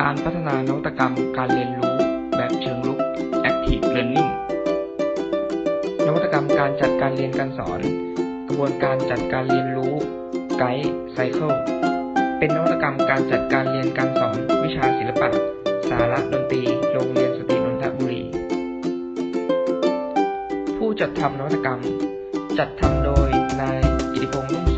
การพัฒนานวัตกรรมการเรียนรู้แบบเชิงลุก Active Learning นวัตกรรมการจัดการเรียนการสอน กระบวนการจัดการเรียนรู้ Guide Cycle เป็นนวัตกรรมการจัดการเรียนการสอน วิชาศิลปะ สาระดนตรี โรงเรียนสตรีนนทบุรี ผู้จัดทำนวัตกรรม จัดทำโดยนายกิติพงษ์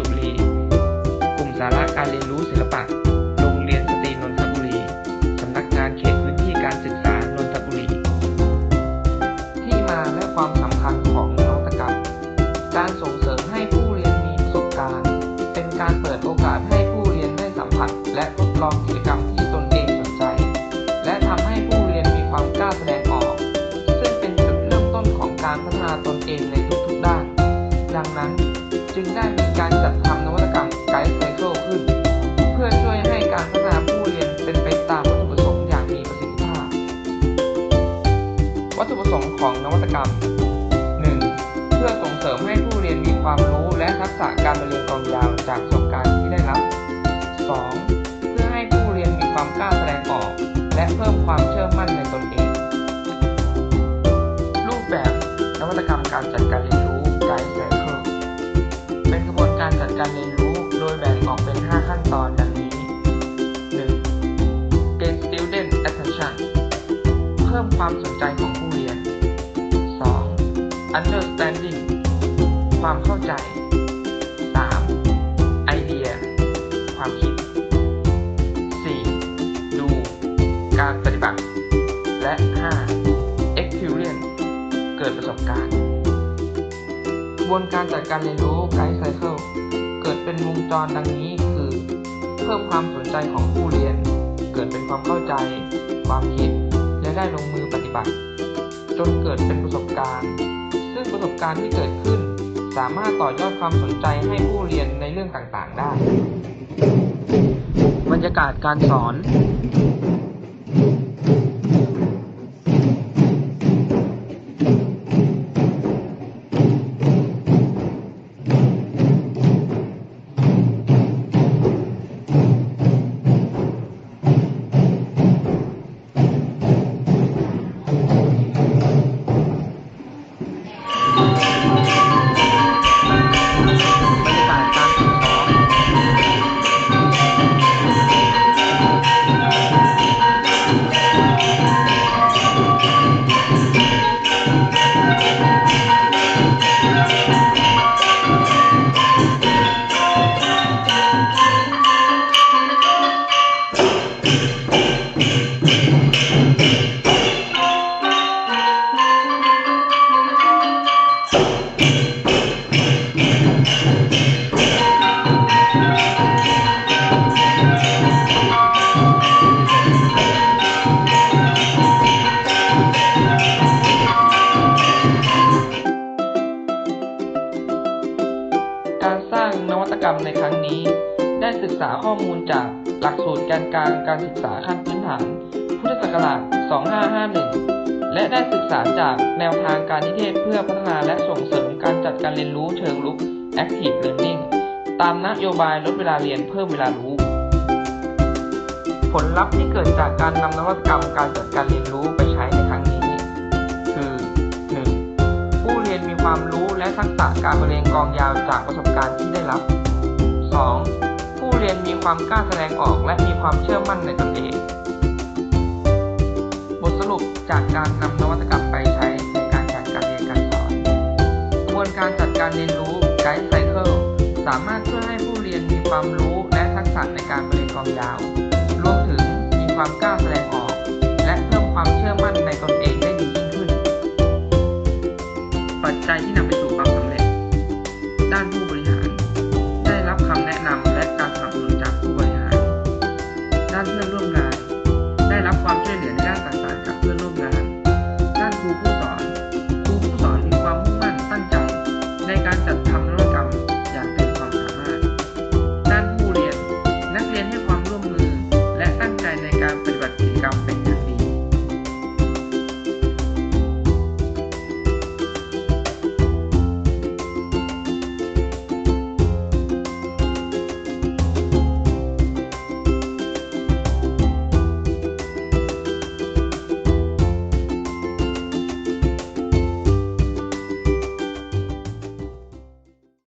การส่งเสริมให้ผู้เรียนมีประสบการณ์ เป็นการเปิดโอกาสให้ผู้เรียนได้สัมผัส และทดลองกิจกรรมที่ตนเองสนใจ และทำให้ผู้เรียนมีความกล้าแสดงออก ซึ่งเป็นจุดเริ่มต้นของการพัฒนาตนเองในทุกๆด้าน ดังนั้นจึงได้มีการจัดทำนวัตกรรมไกด์ไซเคิลขึ้น เพื่อช่วยให้การพัฒนาผู้เรียนเป็นไปตามวัตถุประสงค์อย่างมีประสิทธิภาพ วัตถุประสงค์ของนวัตกรรม ความรู้และทักษะการบรรลุกลองยาวจากประสบการณ์ที่ได้รับ 2. เพื่อให้ผู้เรียนมีความกล้าแสดงออก และเพิ่มความเชื่อมั่นในตนเอง รูปแบบนวัตกรรมการจัดการเรียนรู้ Guide Cycle เป็นกระบวนการจัดการเรียนรู้โดยแบ่งออกเป็น 5 ขั้นตอนดังนี้ 1. Gain Student Attention เพิ่มความสนใจของผู้เรียน 2. Understanding ความเข้าใจ 3. Idea ความคิด 4. ดู การปฏิบัติ และ 5. Experience เกิดประสบการณ์กระบวนการจัดการเรียนรู้ Guide Cycle เกิดเป็นวงจรดังนี้คือ เพิ่มความสนใจของผู้เรียน เกิดเป็นความเข้าใจ ความคิด และได้ลงมือปฏิบัติ จนเกิดเป็นประสบการณ์ ซึ่งประสบการณ์ที่เกิดขึ้น สามารถต่อยอดความสนใจให้ผู้เรียนในเรื่องต่างๆได้ บรรยากาศการสอน นวัตกรรมในครั้งนี้ ได้ศึกษาข้อมูลจากหลักสูตรแกนกลางการศึกษาขั้นพื้นฐาน พุทธศักราช 2551 และได้ศึกษาจากแนวทางการนิเทศเพื่อพัฒนาและส่งเสริมการจัดการเรียนรู้เชิงลุก Active Learning ตามนโยบายลดเวลาเรียนเพิ่มเวลารู้ ผลลัพธ์ที่เกิดจากการนำนวัตกรรมการจัดการเรียนรู้ไป ความรู้และทักษะการบรรเลงกองยาวจากประสบการณ์ที่ได้รับ 2. ผู้เรียนมีความกล้าแสดงออกและมีความเชื่อมั่นในตนเอง บทสรุปจากการนำนวัตกรรมไปใช้ในการจัดการเรียนการสอนกระบวนการจัดการเรียนรู้ Guide Cycle สามารถช่วยให้ผู้เรียนมีความรู้และทักษะในการบรรเลงกองยาว รวมถึงมีความกล้าแสดงออก และเพิ่มความเชื่อมั่นในตนเอง பட்டாயி நம்ம